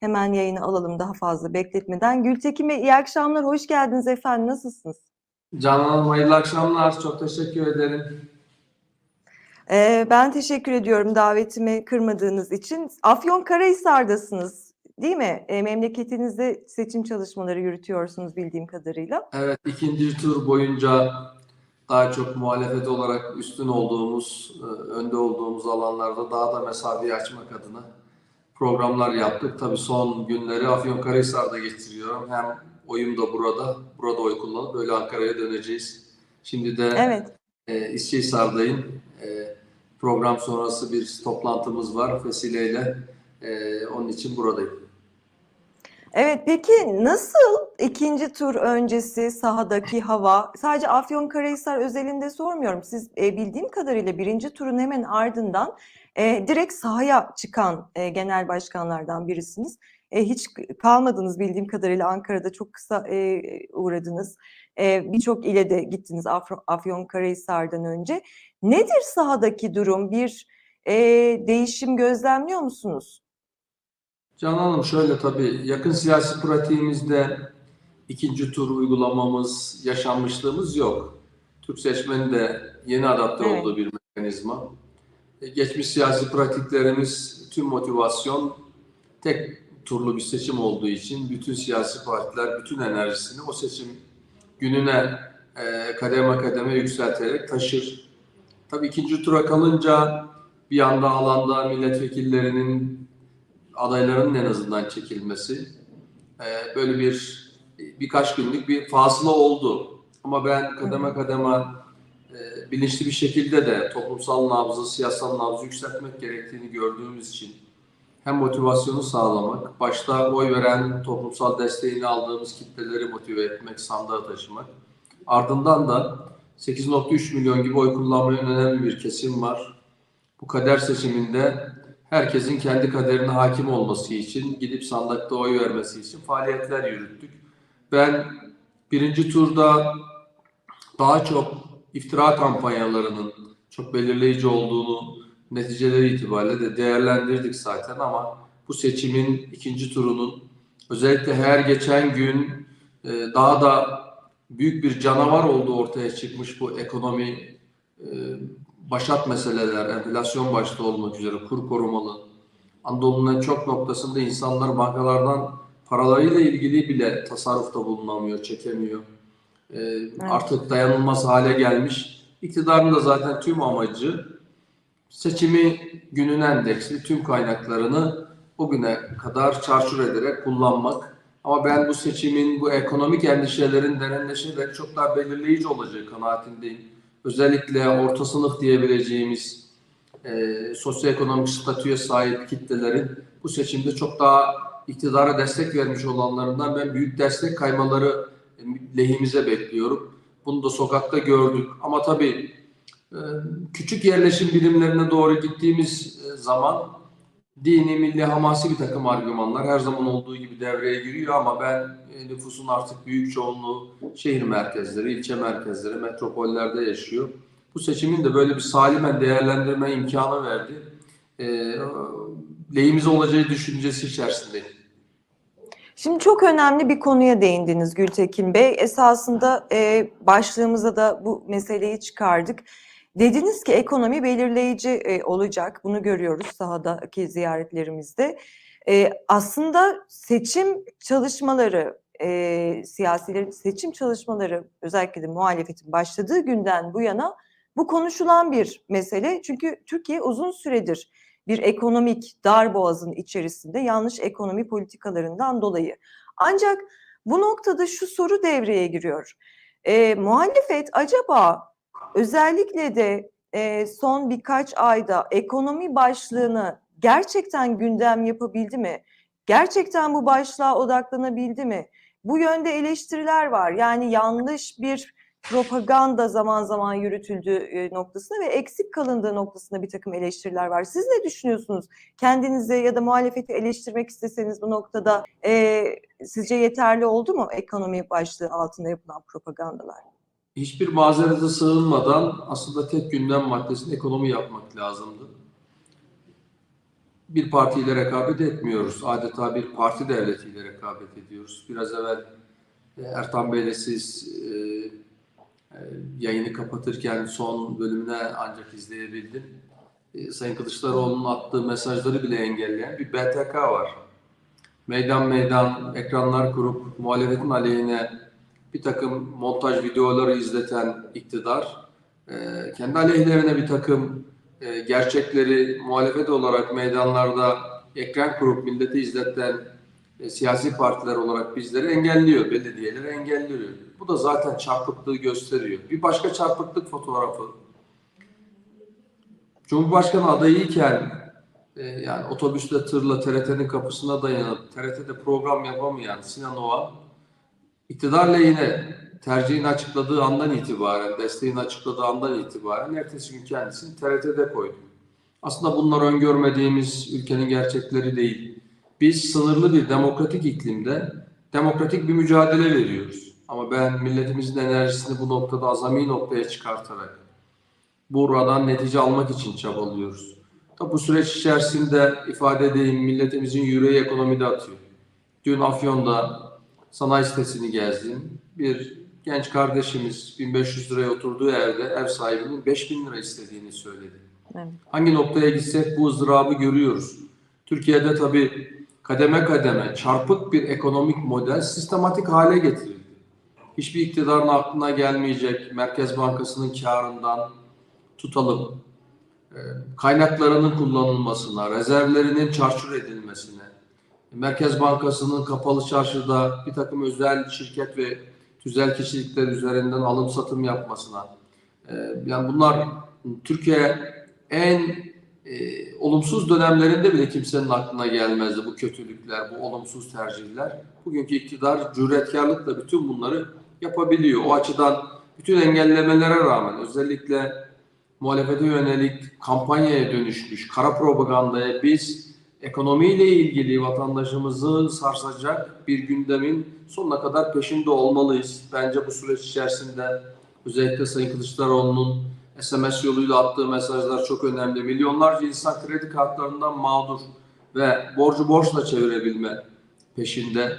Hemen yayını alalım daha fazla bekletmeden. Gültekin Bey iyi akşamlar, hoş geldiniz efendim. Nasılsınız? Canan Hanım hayırlı akşamlar. Çok teşekkür ederim. Ee, ben teşekkür ediyorum davetimi kırmadığınız için. Afyonkarahisar'dasınız değil mi? E, memleketinizde seçim çalışmaları yürütüyorsunuz bildiğim kadarıyla. Evet ikinci tur boyunca daha çok muhalefet olarak üstün olduğumuz, e, önde olduğumuz alanlarda daha da mesafeyi açmak adına programlar yaptık. Tabii son günleri Afyonkarahisar'da geçiriyorum. Hem oyum da burada, burada oy kullanıp böyle Ankara'ya döneceğiz. Şimdi de Evet. e, İsçehisar'dayım. E, program sonrası bir toplantımız var vesileyle. E, onun için buradayım. Evet peki nasıl ikinci tur öncesi sahadaki hava? Sadece Afyonkarahisar özelinde sormuyorum. Siz e, bildiğim kadarıyla birinci turun hemen ardından e, direkt sahaya çıkan e, genel başkanlardan birisiniz. E, hiç kalmadınız bildiğim kadarıyla Ankara'da çok kısa e, uğradınız. E, Birçok ile de gittiniz Afro- Afyonkarahisar'dan önce. Nedir sahadaki durum? Bir e, değişim gözlemliyor musunuz? Canan Hanım şöyle tabii yakın siyasi pratiğimizde ikinci tur uygulamamız, yaşanmışlığımız yok. Türk seçmeni de yeni adapte Evet. olduğu bir mekanizma. E, Geçmiş siyasi pratiklerimiz tüm motivasyon tek turlu bir seçim olduğu için bütün siyasi partiler bütün enerjisini o seçim gününe e, kademe kademe yükselterek taşır. Tabii ikinci tura kalınca bir anda alanda milletvekillerinin adayların en azından çekilmesi e, böyle bir birkaç günlük bir fasıla oldu. Ama ben kademe kademe e, bilinçli bir şekilde de toplumsal nabzı, siyasal nabzı yükseltmek gerektiğini gördüğümüz için hem motivasyonu sağlamak, başta oy veren toplumsal desteğini aldığımız kitleleri motive etmek, sandığa taşımak. Ardından da 8.3 milyon gibi oy kullanmaya önemli bir kesim var. Bu kader seçiminde herkesin kendi kaderine hakim olması için, gidip sandıkta oy vermesi için faaliyetler yürüttük. Ben birinci turda daha çok iftira kampanyalarının çok belirleyici olduğunu neticeleri itibariyle de değerlendirdik zaten ama bu seçimin ikinci turunun özellikle her geçen gün e, daha da büyük bir canavar olduğu ortaya çıkmış bu ekonomi e, başat meseleler, enflasyon başta olmak üzere kur korumalı. Anadolu'nun çok noktasında insanlar bankalardan paralarıyla ilgili bile tasarrufta bulunamıyor, çekemiyor. Ee, Artık dayanılmaz hale gelmiş. İktidarın da zaten tüm amacı seçimi günün endeksli tüm kaynaklarını bugüne kadar çarçur ederek kullanmak. Ama ben bu seçimin, bu ekonomik endişelerin derinleşerek çok daha belirleyici olacağı kanaatindeyim. Özellikle orta sınıf diyebileceğimiz e, sosyoekonomik statüye sahip kitlelerin bu seçimde çok daha iktidara destek vermiş olanlarından ben büyük destek kaymaları e, lehimize bekliyorum. Bunu da sokakta gördük. Ama tabii e, küçük yerleşim birimlerine doğru gittiğimiz e, zaman dini, milli, hamasi bir takım argümanlar her zaman olduğu gibi devreye giriyor ama ben e, nüfusun artık büyük çoğunluğu şehir merkezleri, ilçe merkezleri, metropollerde yaşıyor. Bu seçimin de böyle bir salimen değerlendirme imkanı verdi. E, lehimize olacağı düşüncesi içerisindeyim. Şimdi çok önemli bir konuya değindiniz Gültekin Bey. Esasında e, başlığımıza da bu meseleyi çıkardık. Dediniz ki ekonomi belirleyici e, olacak. Bunu görüyoruz sahadaki ziyaretlerimizde. E, aslında seçim çalışmaları, e, siyasilerin seçim çalışmaları özellikle de muhalefetin başladığı günden bu yana bu konuşulan bir mesele. Çünkü Türkiye uzun süredir bir ekonomik darboğazın içerisinde yanlış ekonomi politikalarından dolayı. Ancak bu noktada şu soru devreye giriyor. E, muhalefet acaba özellikle de e, son birkaç ayda ekonomi başlığını gerçekten gündem yapabildi mi? Gerçekten bu başlığa odaklanabildi mi? Bu yönde eleştiriler var. Yani yanlış bir propaganda zaman zaman yürütüldüğü e, noktasında ve eksik kalındığı noktasında bir takım eleştiriler var. Siz ne düşünüyorsunuz? Kendinizi ya da muhalefeti eleştirmek isteseniz bu noktada e, sizce yeterli oldu mu ekonomi başlığı altında yapılan propagandalar? Hiçbir mazerete sığınmadan aslında tek gündem maddesini ekonomi yapmak lazımdı. bir partiyle rekabet etmiyoruz. Adeta bir parti devletiyle rekabet ediyoruz. Biraz evvel e, Ertan Bey'le siz e, e, yayını kapatırken son bölümüne ancak izleyebildim. E, Sayın Kılıçdaroğlu'nun attığı mesajları bile engelleyen bir BTK var. Meydan meydan ekranlar kurup muhalefetin aleyhine bir takım montaj videoları izleten iktidar, e, kendi aleyhlerine bir takım e, gerçekleri muhalefet olarak meydanlarda ekran kurup milleti izleten e, siyasi partiler olarak bizleri engelliyor, belediyeleri engelliyor. Bu da zaten çarpıklığı gösteriyor. Bir başka çarpıklık fotoğrafı. Cumhurbaşkanı adayıyken yani otobüsle tırla TRT'nin kapısına dayanıp TRT'de program yapamayan Sinan Oğan iktidar lehine tercihini açıkladığı andan itibaren, desteğini açıkladığı andan itibaren ertesi gün kendisini TRT'de koydu. Aslında bunlar öngörmediğimiz ülkenin gerçekleri değil. Biz sınırlı bir demokratik iklimde demokratik bir mücadele veriyoruz. Ama ben milletimizin enerjisini bu noktada azami noktaya çıkartarak buradan netice almak için çabalıyoruz. Tabi bu süreç içerisinde ifade edeyim milletimizin yüreği ekonomide atıyor. Dün Afyon'da sanayi sitesini gezdim. Bir genç kardeşimiz 1500 liraya oturduğu evde ev sahibinin 5000 lira istediğini söyledi. Evet. Hangi noktaya gitsek bu ızdırabı görüyoruz. Türkiye'de tabii kademe kademe çarpık bir ekonomik model sistematik hale getirildi. Hiçbir iktidarın aklına gelmeyecek Merkez Bankası'nın karından tutalım, e, kaynaklarının kullanılmasına, rezervlerinin çarçur edilmesine, Merkez Bankası'nın kapalı çarşıda bir takım özel şirket ve tüzel kişilikler üzerinden alım satım yapmasına, e, yani bunlar Türkiye en e, olumsuz dönemlerinde bile kimsenin aklına gelmezdi bu kötülükler, bu olumsuz tercihler. Bugünkü iktidar cüretkarlıkla bütün bunları yapabiliyor. O açıdan bütün engellemelere rağmen özellikle muhalefete yönelik kampanyaya dönüşmüş kara propagandaya biz ekonomiyle ilgili vatandaşımızı sarsacak bir gündemin sonuna kadar peşinde olmalıyız. Bence bu süreç içerisinde özellikle Sayın Kılıçdaroğlu'nun SMS yoluyla attığı mesajlar çok önemli. Milyonlarca insan kredi kartlarından mağdur ve borcu borçla çevirebilme peşinde.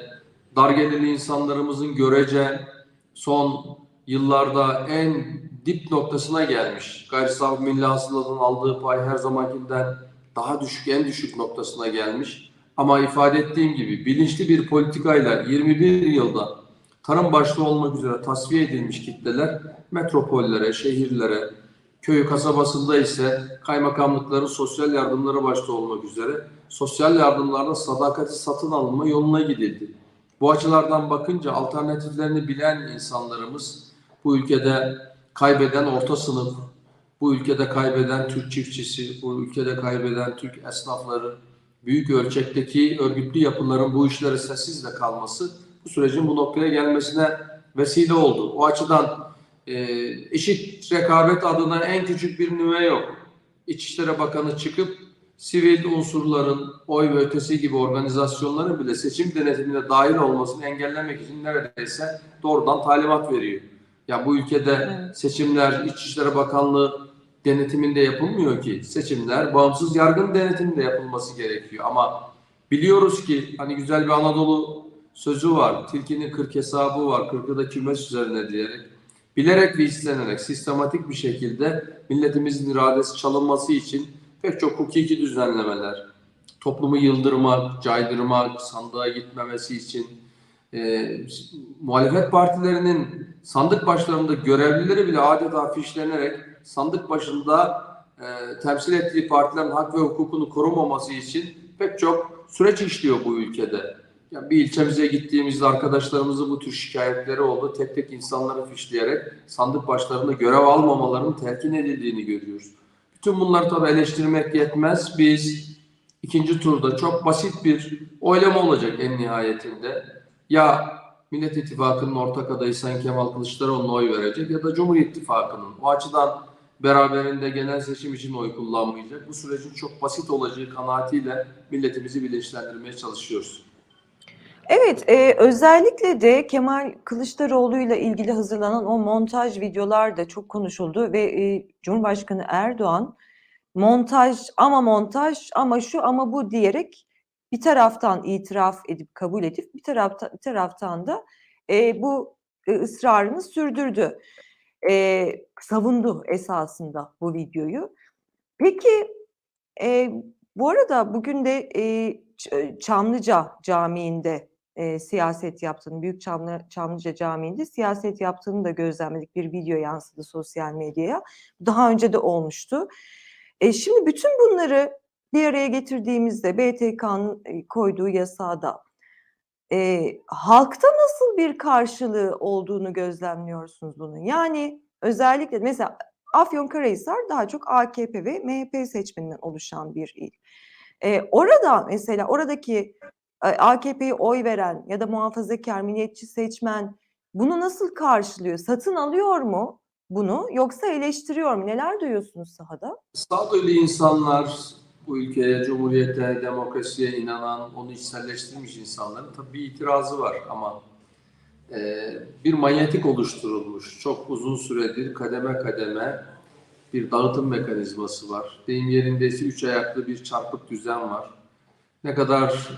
Dar gelirli insanlarımızın görece son yıllarda en dip noktasına gelmiş. Gayri safi milli hasıladan aldığı pay her zamankinden daha düşük, en düşük noktasına gelmiş. Ama ifade ettiğim gibi bilinçli bir politikayla 21 yılda tarım başta olmak üzere tasfiye edilmiş kitleler metropollere, şehirlere, köyü kasabasında ise kaymakamlıkların sosyal yardımları başta olmak üzere sosyal yardımlarda sadakati satın alınma yoluna gidildi. Bu açılardan bakınca alternatiflerini bilen insanlarımız bu ülkede kaybeden orta sınıf, bu ülkede kaybeden Türk çiftçisi, bu ülkede kaybeden Türk esnafları, büyük ölçekteki örgütlü yapıların bu işlere sessizle kalması bu sürecin bu noktaya gelmesine vesile oldu. O açıdan e, eşit rekabet adına en küçük bir nüve yok. İçişleri Bakanı çıkıp sivil unsurların, oy ve ötesi gibi organizasyonların bile seçim denetimine dahil olmasını engellemek için neredeyse doğrudan talimat veriyor. Ya bu ülkede Evet. seçimler İçişleri Bakanlığı denetiminde yapılmıyor ki. Seçimler bağımsız yargın denetiminde yapılması gerekiyor. Ama biliyoruz ki hani güzel bir Anadolu sözü var. Tilkinin kırk hesabı var. Kırkı da kümes üzerine diyerek. Bilerek ve istenerek sistematik bir şekilde milletimizin iradesi çalınması için pek çok hukuki düzenlemeler, toplumu yıldırmak, caydırmak, sandığa gitmemesi için e, muhalefet partilerinin sandık başlarında görevlileri bile adeta fişlenerek sandık başında e, temsil ettiği partilerin hak ve hukukunu korumaması için pek çok süreç işliyor bu ülkede. Yani bir ilçemize gittiğimizde arkadaşlarımızın bu tür şikayetleri oldu. Tek tek insanları fişleyerek sandık başlarında görev almamalarının telkin edildiğini görüyoruz. Bütün bunları tabii eleştirmek yetmez. Biz ikinci turda çok basit bir oylama olacak en nihayetinde. Ya Millet İttifakı'nın ortak adayı Sayın Kemal Kılıçdaroğlu'na oy verecek ya da Cumhur İttifakı'nın. O açıdan beraberinde genel seçim için oy kullanmayacak. Bu sürecin çok basit olacağı kanaatiyle milletimizi bilinçlendirmeye çalışıyoruz. Evet, e, özellikle de Kemal Kılıçdaroğlu ile ilgili hazırlanan o montaj videolar da çok konuşuldu ve e, Cumhurbaşkanı Erdoğan montaj ama montaj ama şu ama bu diyerek bir taraftan itiraf edip kabul edip bir taraftan bir taraftan da e, bu e, ısrarını sürdürdü. E, savundu esasında bu videoyu. Peki e, bu arada bugün de e, Çamlıca Camii'nde e, siyaset yaptığını, Büyük Çamlı, Çamlıca Camii'nde siyaset yaptığını da gözlemledik. Bir video yansıdı sosyal medyaya. Daha önce de olmuştu. E, şimdi bütün bunları bir araya getirdiğimizde BTK'nın koyduğu yasada e, halkta nasıl bir karşılığı olduğunu gözlemliyorsunuz bunun? Yani özellikle mesela Afyonkarahisar daha çok AKP ve MHP seçmeninden oluşan bir il. E, orada mesela oradaki e, AKP'ye oy veren ya da muhafazakar milliyetçi seçmen bunu nasıl karşılıyor? Satın alıyor mu bunu yoksa eleştiriyor mu? Neler duyuyorsunuz sahada? Sağduyulu insanlar, bu ülkeye, cumhuriyete, demokrasiye inanan, onu içselleştirmiş insanların tabii bir itirazı var ama e, bir manyetik oluşturulmuş. Çok uzun süredir kademe kademe bir dağıtım mekanizması var. Deyim yerindeyse üç ayaklı bir çarpık düzen var. Ne kadar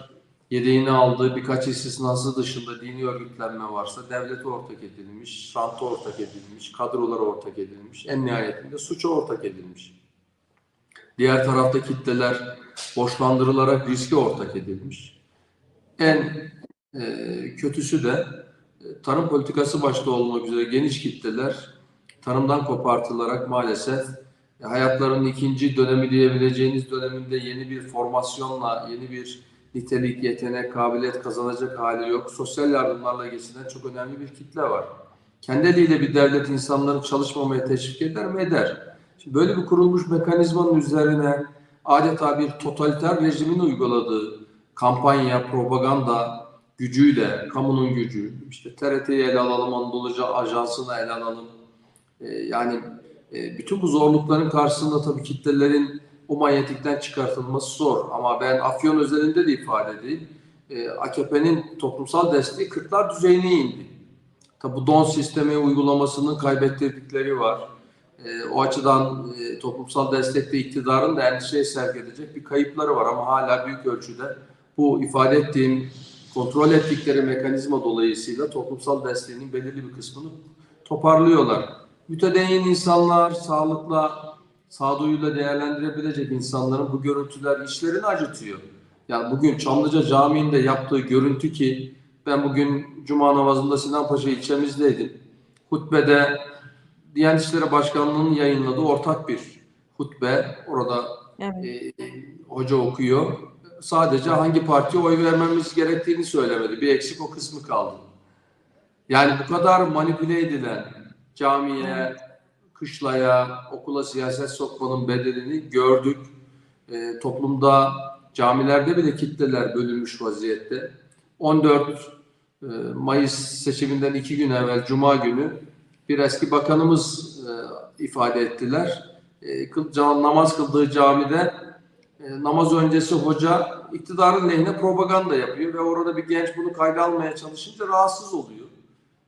yedeğini aldığı birkaç istisnası dışında dini örgütlenme varsa devlete ortak edilmiş, ranta ortak edilmiş, kadrolara ortak edilmiş, en nihayetinde suça ortak edilmiş. Diğer tarafta kitleler borçlandırılarak riske ortak edilmiş. En e, kötüsü de e, tarım politikası başta olmak üzere geniş kitleler tarımdan kopartılarak maalesef e, hayatlarının ikinci dönemi diyebileceğiniz döneminde yeni bir formasyonla, yeni bir nitelik, yetenek, kabiliyet kazanacak hali yok. Sosyal yardımlarla geçinen çok önemli bir kitle var. Kendi eliyle bir devlet insanları çalışmamaya teşvik eder mi? Eder. Şimdi böyle bir kurulmuş mekanizmanın üzerine adeta bir totaliter rejimin uyguladığı kampanya, propaganda gücüyle, kamunun gücü, işte TRT'yi ele alalım, Anadolu Ajansı'nı ele alalım. Ee, yani e, bütün bu zorlukların karşısında tabii kitlelerin o manyetikten çıkartılması zor. Ama ben Afyon özelinde de ifade edeyim. Ee, AKP'nin toplumsal desteği kırklar düzeyine indi. Tabi bu don sistemi uygulamasının kaybettirdikleri var. E, o açıdan e, toplumsal destekte iktidarın da endişeye sevk edecek bir kayıpları var ama hala büyük ölçüde bu ifade ettiğim kontrol ettikleri mekanizma dolayısıyla toplumsal desteğinin belirli bir kısmını toparlıyorlar. Mütedeyyin insanlar, sağlıkla, sağduyuyla değerlendirebilecek insanların bu görüntüler işlerini acıtıyor. Yani bugün Çamlıca Camii'nde yaptığı görüntü ki ben bugün Cuma namazında Sinanpaşa ilçemizdeydim. Hutbede Diyanet İşleri Başkanlığı'nın yayınladığı ortak bir hutbe. Orada Evet. e, hoca okuyor. Sadece hangi partiye oy vermemiz gerektiğini söylemedi. Bir eksik o kısmı kaldı. Yani bu kadar manipüle edilen camiye, kışlaya, okula siyaset sokmanın bedelini gördük. E, toplumda camilerde bile kitleler bölünmüş vaziyette. 14 e, Mayıs seçiminden iki gün evvel Cuma günü bir eski bakanımız e, ifade ettiler. E, kıl, namaz kıldığı camide e, namaz öncesi hoca iktidarın lehine propaganda yapıyor ve orada bir genç bunu kayda almaya çalışınca rahatsız oluyor.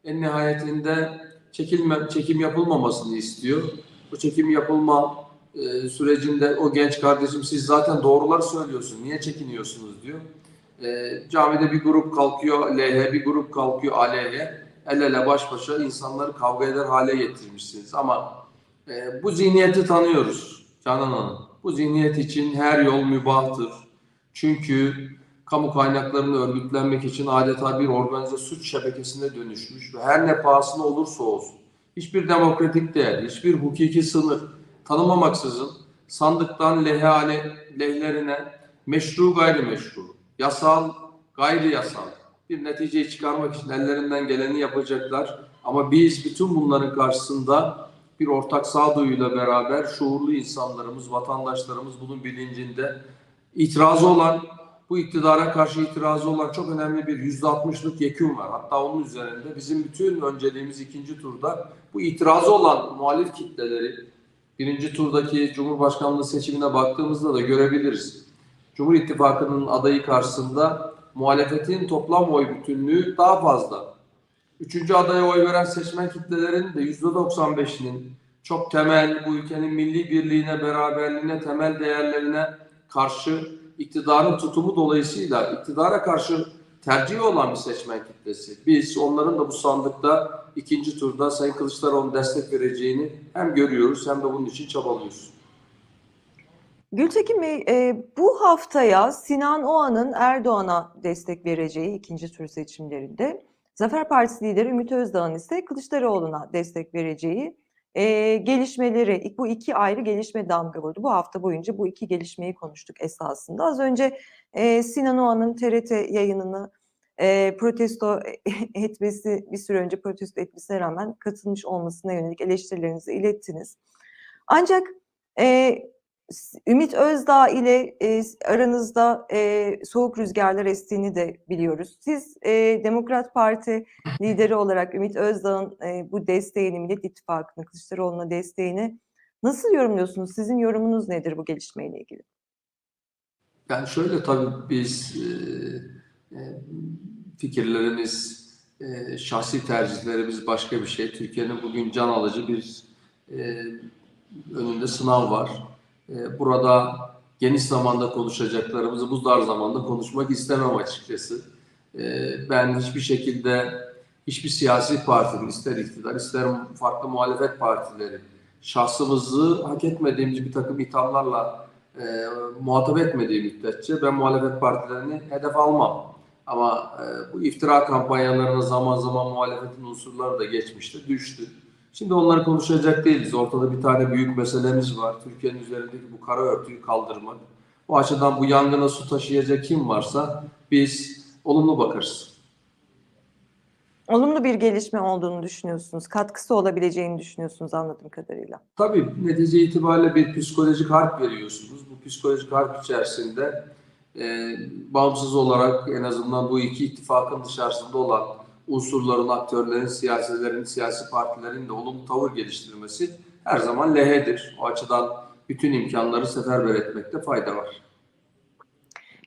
En nihayetinde çekilme, çekim yapılmamasını istiyor. Bu çekim yapılma e, sürecinde o genç kardeşim siz zaten doğruları söylüyorsun, niye çekiniyorsunuz diyor. E, camide bir grup kalkıyor leyhe, bir grup kalkıyor aleyhe. El ele baş başa insanları kavga eder hale getirmişsiniz. Ama e, bu zihniyeti tanıyoruz Canan Hanım. Bu zihniyet için her yol mübahtır. Çünkü kamu kaynaklarını örgütlenmek için adeta bir organize suç şebekesine dönüşmüş ve her ne pahasına olursa olsun hiçbir demokratik değer, hiçbir hukuki sınır tanımamaksızın sandıktan lehale, lehlerine meşru gayrimeşru, yasal gayri yasal bir neticeyi çıkarmak için ellerinden geleni yapacaklar. Ama biz bütün bunların karşısında bir ortak sağduyuyla beraber şuurlu insanlarımız, vatandaşlarımız bunun bilincinde itirazı olan, bu iktidara karşı itirazı olan çok önemli bir yüzde altmışlık yekün var. Hatta onun üzerinde bizim bütün önceliğimiz ikinci turda bu itirazı olan muhalif kitleleri birinci turdaki Cumhurbaşkanlığı seçimine baktığımızda da görebiliriz. Cumhur İttifakı'nın adayı karşısında muhalefetin toplam oy bütünlüğü daha fazla. Üçüncü adaya oy veren seçmen kitlelerin de yüzde 95'inin çok temel bu ülkenin milli birliğine, beraberliğine, temel değerlerine karşı iktidarın tutumu dolayısıyla iktidara karşı tercihi olan bir seçmen kitlesi. Biz onların da bu sandıkta ikinci turda Sayın Kılıçdaroğlu'na destek vereceğini hem görüyoruz hem de bunun için çabalıyoruz. Gültekin Bey, e, bu haftaya Sinan Oğan'ın Erdoğan'a destek vereceği ikinci tur seçimlerinde, Zafer Partisi lideri Ümit Özdağ'ın ise Kılıçdaroğlu'na destek vereceği e, gelişmeleri, bu iki ayrı gelişme damga vurdu. Bu hafta boyunca bu iki gelişmeyi konuştuk esasında. Az önce e, Sinan Oğan'ın TRT yayınını e, protesto etmesi, bir süre önce protesto etmesine rağmen katılmış olmasına yönelik eleştirilerinizi ilettiniz. Ancak e, Ümit Özdağ ile e, aranızda e, soğuk rüzgarlar estiğini de biliyoruz. Siz e, Demokrat Parti lideri olarak Ümit Özdağ'ın e, bu desteğini, Millet İttifakı'na, Kılıçdaroğlu'na desteğini nasıl yorumluyorsunuz? Sizin yorumunuz nedir bu gelişmeyle ilgili? Yani şöyle tabii biz e, e, fikirlerimiz, e, şahsi tercihlerimiz başka bir şey. Türkiye'nin bugün can alıcı bir e, önünde sınav var. E, burada geniş zamanda konuşacaklarımızı bu dar zamanda konuşmak istemem açıkçası. E, ben hiçbir şekilde hiçbir siyasi partinin ister iktidar ister farklı muhalefet partileri şahsımızı hak etmediğimiz bir takım ithamlarla e, muhatap etmediği müddetçe ben muhalefet partilerini hedef almam. Ama e, bu iftira kampanyalarına zaman zaman muhalefetin unsurları da geçmişti, düştü. Şimdi onları konuşacak değiliz. Ortada bir tane büyük meselemiz var. Türkiye'nin üzerindeki bu kara örtüyü kaldırmak. O açıdan bu yangına su taşıyacak kim varsa biz olumlu bakarız. Olumlu bir gelişme olduğunu düşünüyorsunuz, katkısı olabileceğini düşünüyorsunuz anladığım kadarıyla. Tabii netice itibariyle bir psikolojik harp veriyorsunuz. Bu psikolojik harp içerisinde e, bağımsız olarak en azından bu iki ittifakın dışarısında olan unsurların, aktörlerin, siyasilerin, siyasi partilerin de olumlu tavır geliştirmesi her zaman lehedir. O açıdan bütün imkanları seferber etmekte fayda var.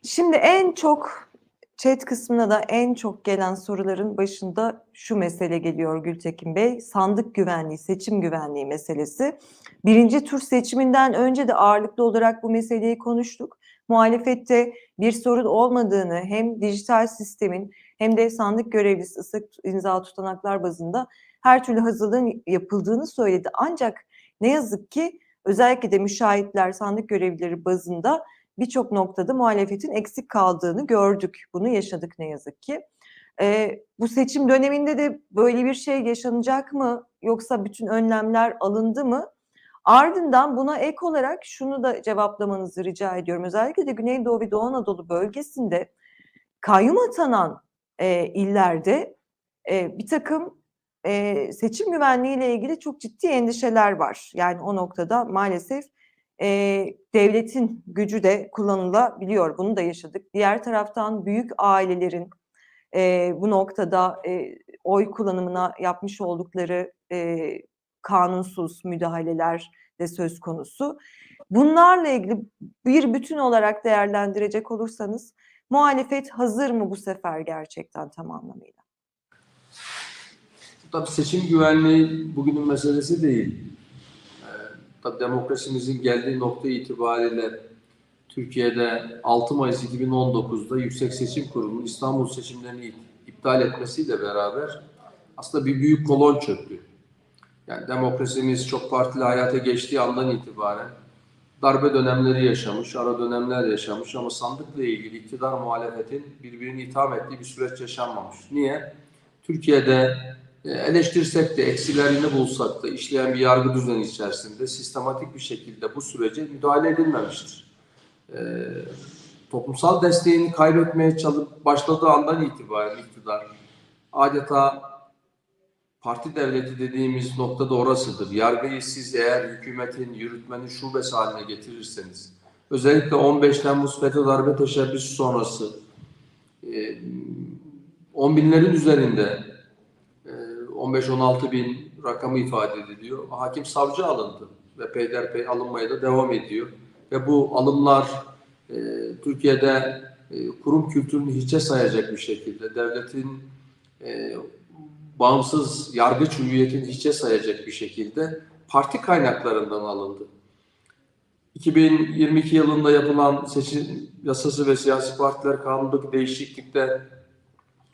Şimdi en çok chat kısmına da en çok gelen soruların başında şu mesele geliyor Gültekin Bey. Sandık güvenliği, seçim güvenliği meselesi. Birinci tur seçiminden önce de ağırlıklı olarak bu meseleyi konuştuk. Muhalefette bir sorun olmadığını hem dijital sistemin hem de sandık görevlisi ıslak imza tutanaklar bazında her türlü hazırlığın yapıldığını söyledi. Ancak ne yazık ki özellikle de müşahitler, sandık görevlileri bazında birçok noktada muhalefetin eksik kaldığını gördük. Bunu yaşadık ne yazık ki. Ee, bu seçim döneminde de böyle bir şey yaşanacak mı? Yoksa bütün önlemler alındı mı? Ardından buna ek olarak şunu da cevaplamanızı rica ediyorum. Özellikle de Güneydoğu ve Doğu Anadolu bölgesinde kayyum atanan e, illerde e, bir takım e, seçim güvenliğiyle ilgili çok ciddi endişeler var. Yani o noktada maalesef e, devletin gücü de kullanılabiliyor. Bunu da yaşadık. Diğer taraftan büyük ailelerin e, bu noktada e, oy kullanımına yapmış oldukları e, kanunsuz müdahaleler de söz konusu. Bunlarla ilgili bir bütün olarak değerlendirecek olursanız muhalefet hazır mı bu sefer gerçekten tam anlamıyla? Tabii seçim güvenliği bugünün meselesi değil. Ee, tabii demokrasimizin geldiği nokta itibariyle Türkiye'de 6 Mayıs 2019'da Yüksek Seçim Kurulu'nun İstanbul seçimlerini iptal etmesiyle beraber aslında bir büyük kolon çöktü. Yani demokrasimiz çok partili hayata geçtiği andan itibaren darbe dönemleri yaşamış, ara dönemler yaşamış ama sandıkla ilgili iktidar muhalefetin birbirini itham ettiği bir süreç yaşanmamış. Niye? Türkiye'de e, eleştirsek de eksilerini bulsak da işleyen bir yargı düzeni içerisinde sistematik bir şekilde bu sürece müdahale edilmemiştir. Ee, toplumsal desteğini kaybetmeye çalışıp başladığı andan itibaren iktidar adeta parti devleti dediğimiz noktada orasıdır. Yargıyı siz eğer hükümetin, yürütmenin şubesi haline getirirseniz, özellikle 15 Temmuz FETÖ darbe teşebbüsü sonrası e, on binlerin üzerinde 15-16 bin rakamı ifade ediliyor. Hakim savcı alındı ve peyderpey alınmaya da devam ediyor. Ve bu alımlar e, Türkiye'de e, kurum kültürünü hiçe sayacak bir şekilde, devletin e, bağımsız yargıç hüviyetini hiçe sayacak bir şekilde parti kaynaklarından alındı. 2022 yılında yapılan seçim yasası ve siyasi partiler kanunundaki değişiklikte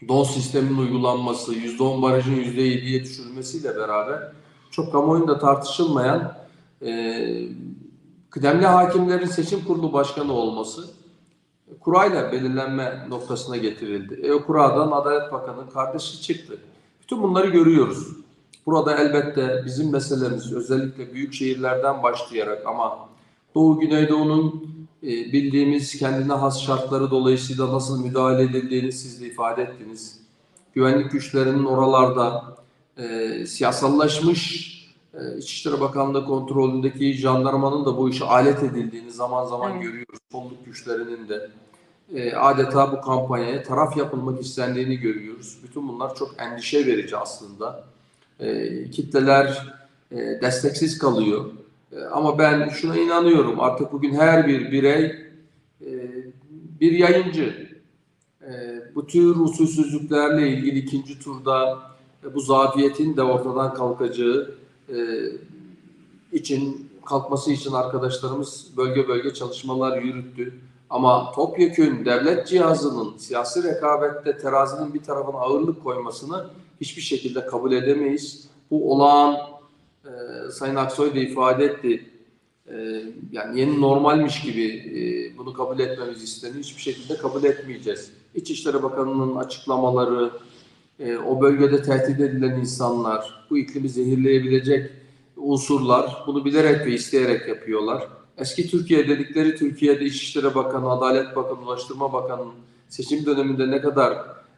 don sisteminin uygulanması, %10 barajın %7'ye düşürülmesiyle beraber çok kamuoyunda tartışılmayan e, kıdemli hakimlerin seçim kurulu başkanı olması kurayla belirlenme noktasına getirildi. E, o kuradan Adalet Bakanı'nın kardeşi çıktı. Bütün bunları görüyoruz. Burada elbette bizim meselemiz özellikle büyük şehirlerden başlayarak ama Doğu Güneydoğu'nun e, bildiğimiz kendine has şartları dolayısıyla nasıl müdahale edildiğini siz de ifade ettiniz. Güvenlik güçlerinin oralarda e, siyasallaşmış e, İçişleri Bakanlığı kontrolündeki jandarmanın da bu işe alet edildiğini zaman zaman Evet. görüyoruz. Kolluk güçlerinin de e, adeta bu kampanyaya taraf yapılmak istendiğini görüyoruz. Bütün bunlar çok endişe verici aslında. E, kitleler e, desteksiz kalıyor. E, ama ben şuna inanıyorum. Artık bugün her bir birey e, bir yayıncı. E, bu tür usulsüzlüklerle ilgili ikinci turda e, bu zafiyetin de ortadan kalkacağı e, için kalkması için arkadaşlarımız bölge bölge çalışmalar yürüttü. Ama topyekün devlet cihazının siyasi rekabette terazinin bir tarafına ağırlık koymasını hiçbir şekilde kabul edemeyiz. Bu olağan e, Sayın Aksoy da ifade etti. E, yani yeni normalmiş gibi e, bunu kabul etmemiz isteniyor. Hiçbir şekilde kabul etmeyeceğiz. İçişleri Bakanı'nın açıklamaları, e, o bölgede tehdit edilen insanlar, bu iklimi zehirleyebilecek unsurlar bunu bilerek ve isteyerek yapıyorlar. Eski Türkiye dedikleri Türkiye'de İçişleri Bakanı, Adalet Bakanı, Ulaştırma Bakanı'nın seçim döneminde ne kadar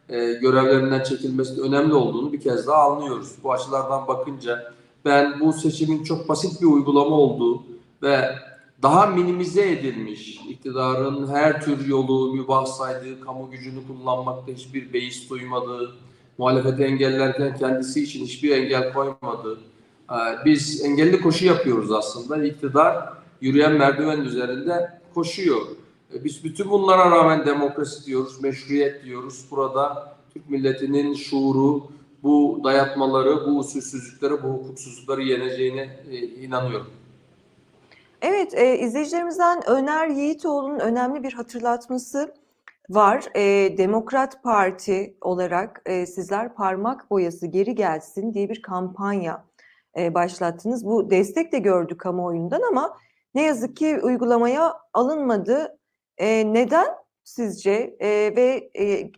e, görevlerinden çekilmesinin önemli olduğunu bir kez daha anlıyoruz. Bu açılardan bakınca ben bu seçimin çok basit bir uygulama olduğu ve daha minimize edilmiş, iktidarın her tür yolu mübah saydığı, kamu gücünü kullanmakta hiçbir beis duymadığı, muhalefeti engellerken kendisi için hiçbir engel koymadığı, e, biz engelli koşu yapıyoruz aslında. İktidar yürüyen merdiven üzerinde koşuyor. E, Biz bütün bunlara rağmen demokrasi diyoruz, meşruiyet diyoruz. Burada Türk milletinin şuuru, bu dayatmaları, bu usulsüzlükleri, bu hukuksuzlukları yeneceğine e, inanıyorum. Evet, e, izleyicilerimizden Öner Yiğitoğlu'nun önemli bir hatırlatması var. E, Demokrat Parti olarak e, sizler parmak boyası geri gelsin diye bir kampanya e, başlattınız. Bu destek de gördü kamuoyundan ama ne yazık ki uygulamaya alınmadı. E, neden sizce E, ve e,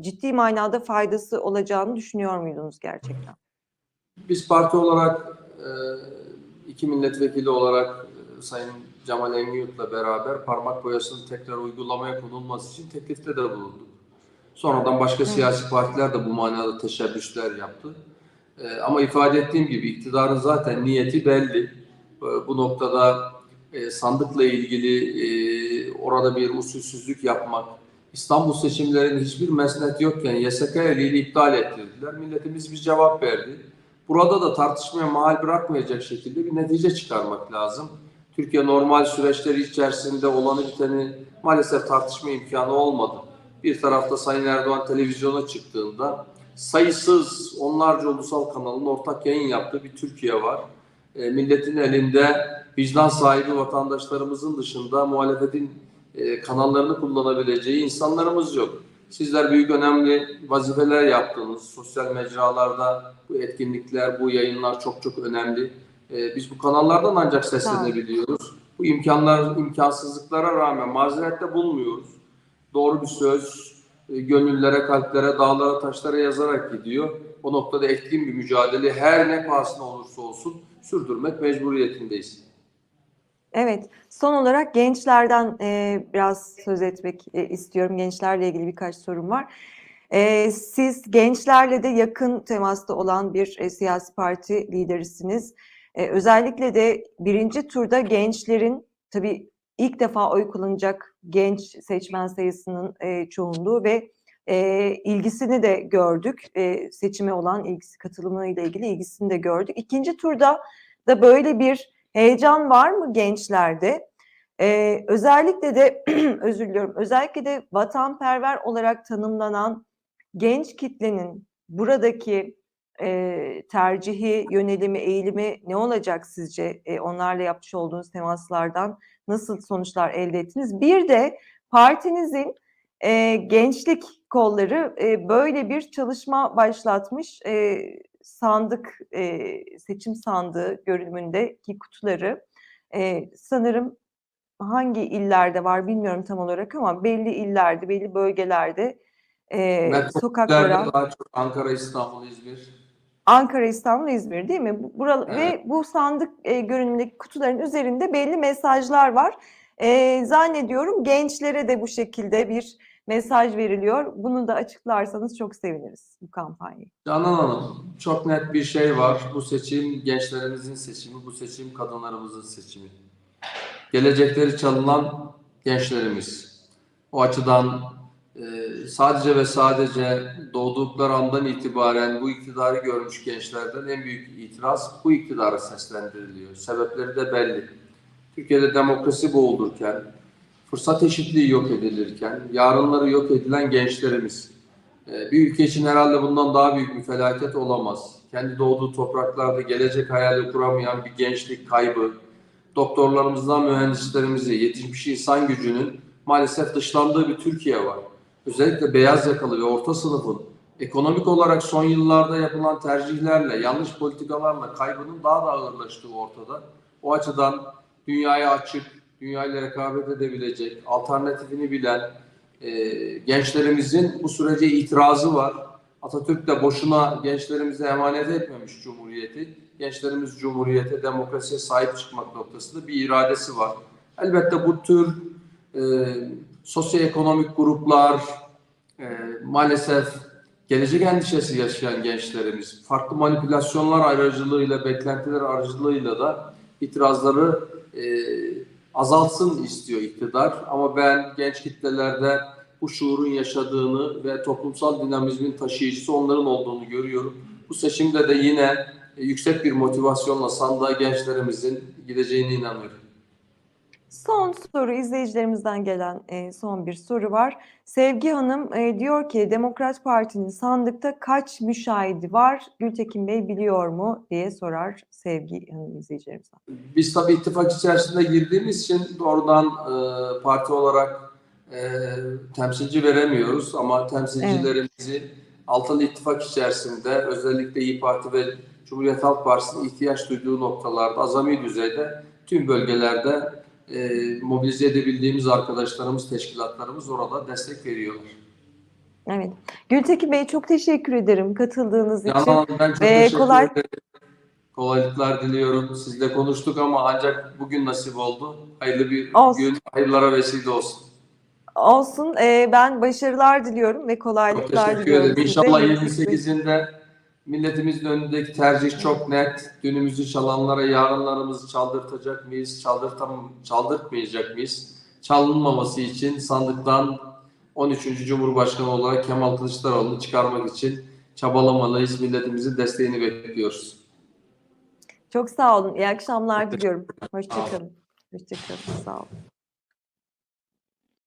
ciddi manada faydası olacağını düşünüyor muydunuz gerçekten? Biz parti olarak e, iki milletvekili olarak e, Sayın Cemal Engiyurt'la beraber parmak boyasının tekrar uygulamaya konulması için teklifte de bulunduk. Sonradan başka siyasi partiler de bu manada teşebbüsler yaptı. E, Ama ifade ettiğim gibi iktidarın zaten niyeti belli. E, Bu noktada e, sandıkla ilgili e, orada bir usulsüzlük yapmak, İstanbul seçimlerinin hiçbir mesnet yokken YSK eliyle iptal ettirdiler. Milletimiz bir cevap verdi. Burada da tartışmaya mahal bırakmayacak şekilde bir netice çıkarmak lazım. Türkiye normal süreçleri içerisinde olanı biteni maalesef tartışma imkanı olmadı. Bir tarafta Sayın Erdoğan televizyona çıktığında sayısız onlarca ulusal kanalın ortak yayın yaptığı bir Türkiye var. E, milletin elinde vicdan sahibi vatandaşlarımızın dışında muhalefetin e, kanallarını kullanabileceği insanlarımız yok. Sizler büyük önemli vazifeler yaptınız. Sosyal mecralarda bu etkinlikler, bu yayınlar çok çok önemli. E, biz bu kanallardan ancak seslenebiliyoruz. Bu imkanlar, imkansızlıklara rağmen mazerette bulmuyoruz. Doğru bir söz, e, gönüllere, kalplere, dağlara, taşlara yazarak gidiyor. O noktada etkin bir mücadele her ne pahasına olursa olsun sürdürmek mecburiyetindeyiz. Evet, son olarak gençlerden e, biraz söz etmek e, istiyorum. Gençlerle ilgili birkaç sorum var. E, siz gençlerle de yakın temasta olan bir e, siyasi parti liderisiniz. E, özellikle de birinci turda gençlerin tabii ilk defa oy kullanacak genç seçmen sayısının e, çoğunluğu ve e, ilgisini de gördük. E, seçime olan ilgisi, katılımıyla ilgili ilgisini de gördük. İkinci turda da böyle bir heyecan var mı gençlerde? Ee, özellikle de özür diliyorum. Özellikle de vatanperver olarak tanımlanan genç kitlenin buradaki e, tercihi, yönelimi, eğilimi ne olacak sizce? E, onlarla yapmış olduğunuz temaslardan nasıl sonuçlar elde ettiniz? Bir de partinizin e, gençlik kolları e, böyle bir çalışma başlatmış. E, sandık, e, seçim sandığı görünümündeki kutuları e, sanırım hangi illerde var bilmiyorum tam olarak ama belli illerde, belli bölgelerde e, sokaklara daha çok Ankara, İstanbul, İzmir. Ankara, İstanbul, İzmir değil mi? Bu- Bural Evet. Ve bu sandık e, görünümündeki kutuların üzerinde belli mesajlar var. E, zannediyorum gençlere de bu şekilde bir mesaj veriliyor. Bunu da açıklarsanız çok seviniriz bu kampanyayı. Canan Hanım, çok net bir şey var. Bu seçim gençlerimizin seçimi, bu seçim kadınlarımızın seçimi. Gelecekleri çalınan gençlerimiz. O açıdan e, sadece ve sadece doğdukları andan itibaren bu iktidarı görmüş gençlerden en büyük itiraz bu iktidara seslendiriliyor. Sebepleri de belli. Türkiye'de demokrasi boğulurken, fırsat eşitliği yok edilirken, yarınları yok edilen gençlerimiz. Ee, Bir ülke için herhalde bundan daha büyük bir felaket olamaz. Kendi doğduğu topraklarda gelecek hayali kuramayan bir gençlik kaybı, doktorlarımızdan mühendislerimizi, yetişmiş insan gücünün maalesef dışlandığı bir Türkiye var. Özellikle beyaz yakalı ve orta sınıfın ekonomik olarak son yıllarda yapılan tercihlerle, yanlış politikalarla kaybının daha da ağırlaştığı ortada. O açıdan dünyaya açık, dünyayla rekabet edebilecek, alternatifini bilen, e, gençlerimizin bu sürece itirazı var. Atatürk de boşuna gençlerimize emanet etmemiş Cumhuriyeti. Gençlerimiz Cumhuriyete, demokrasiye sahip çıkmak noktasında bir iradesi var. Elbette bu tür e, sosyoekonomik gruplar, e, maalesef gelecek endişesi yaşayan gençlerimiz, farklı manipülasyonlar aracılığıyla, beklentiler aracılığıyla da itirazları e, azaltsın istiyor iktidar. Ama ben genç kitlelerde bu şuurun yaşadığını ve toplumsal dinamizmin taşıyıcısı onların olduğunu görüyorum. Bu seçimde de yine yüksek bir motivasyonla sandığa gençlerimizin gideceğine inanıyorum. Son soru izleyicilerimizden gelen e, son bir soru var. Sevgi Hanım e, diyor ki Demokrat Parti'nin sandıkta kaç müşahidi var? Gültekin Bey biliyor mu diye sorar Sevgi Hanım izleyicilerimizden. Biz tabii ittifak içerisinde girdiğimiz için doğrudan e, parti olarak e, temsilci veremiyoruz ama temsilcilerimizi Altılı İttifak içerisinde özellikle İyi Parti ve Cumhuriyet Halk Partisi'nin ihtiyaç duyduğu noktalarda azami düzeyde tüm bölgelerde e, mobilize edebildiğimiz arkadaşlarımız, teşkilatlarımız orada destek veriyorlar. Evet. Gültekin Bey çok teşekkür ederim katıldığınız için. Canan Hanım ben çok Ve teşekkür kolay- ederim. Kolaylıklar diliyorum. Sizle konuştuk ama ancak bugün nasip oldu. Hayırlı bir Olsun. gün, hayırlara vesile olsun. Olsun. e, ben başarılar diliyorum ve Çok kolaylıklar teşekkür diliyorum ederim. İnşallah Yetişmiş- 28'inde milletimizin önündeki tercih çok net. Dünümüzü çalanlara yarınlarımızı çaldırtacak mıyız, çaldırtam çaldırtmayacak mıyız? Çalınmaması için sandıktan 13. Cumhurbaşkanı olarak Kemal Kılıçdaroğlu'nu çıkarmak için çabalamalıyız. Milletimizin desteğini bekliyoruz. Çok sağ olun. İyi akşamlar diliyorum. Hoşçakalın. Hoşçakalın. Sağ olun.